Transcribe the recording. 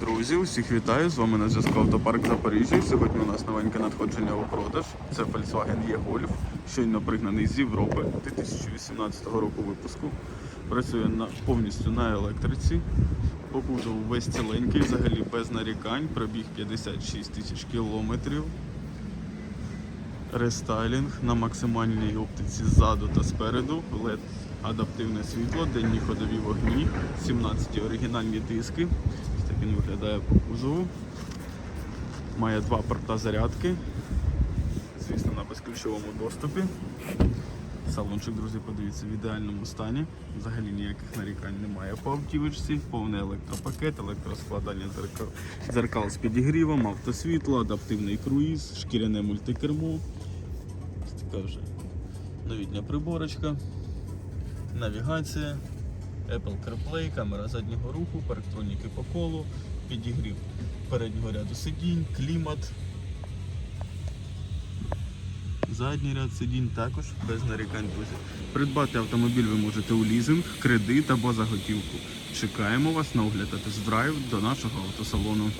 Друзі, усіх вітаю! З вами на зв'язку Автопарк Запоріжжя. Сьогодні у нас новеньке надходження у продаж. Це Volkswagen E-Golf, щойно пригнаний з Європи 2018 року випуску. Працює на, повністю на електриці. По кузову весь ціленький, взагалі без нарікань, пробіг 56 тисяч кілометрів. Рестайлінг на максимальній оптиці ззаду та спереду, LED адаптивне світло, денні ходові вогні, 17 оригінальні диски. Ось так він виглядає по кузову. Має два порта зарядки. Звісно, на безключовому доступі. Салончик, друзі, подивіться, в ідеальному стані. Взагалі ніяких нарікань немає по автівочці. Повний електропакет, електроскладання дзеркал, дзеркал з підігрівом, автосвітло, адаптивний круїз, шкіряне мультикермо. Така вже новітня приборочка, навігація, Apple CarPlay, камера заднього руху, парктроніки по колу, підігрів переднього ряду сидінь, клімат. Задній ряд сидінь також без нарікань, друзі. Придбати автомобіль ви можете у лізинг, кредит або за готівку. Чекаємо вас на огляд та тест-драйв до нашого автосалону.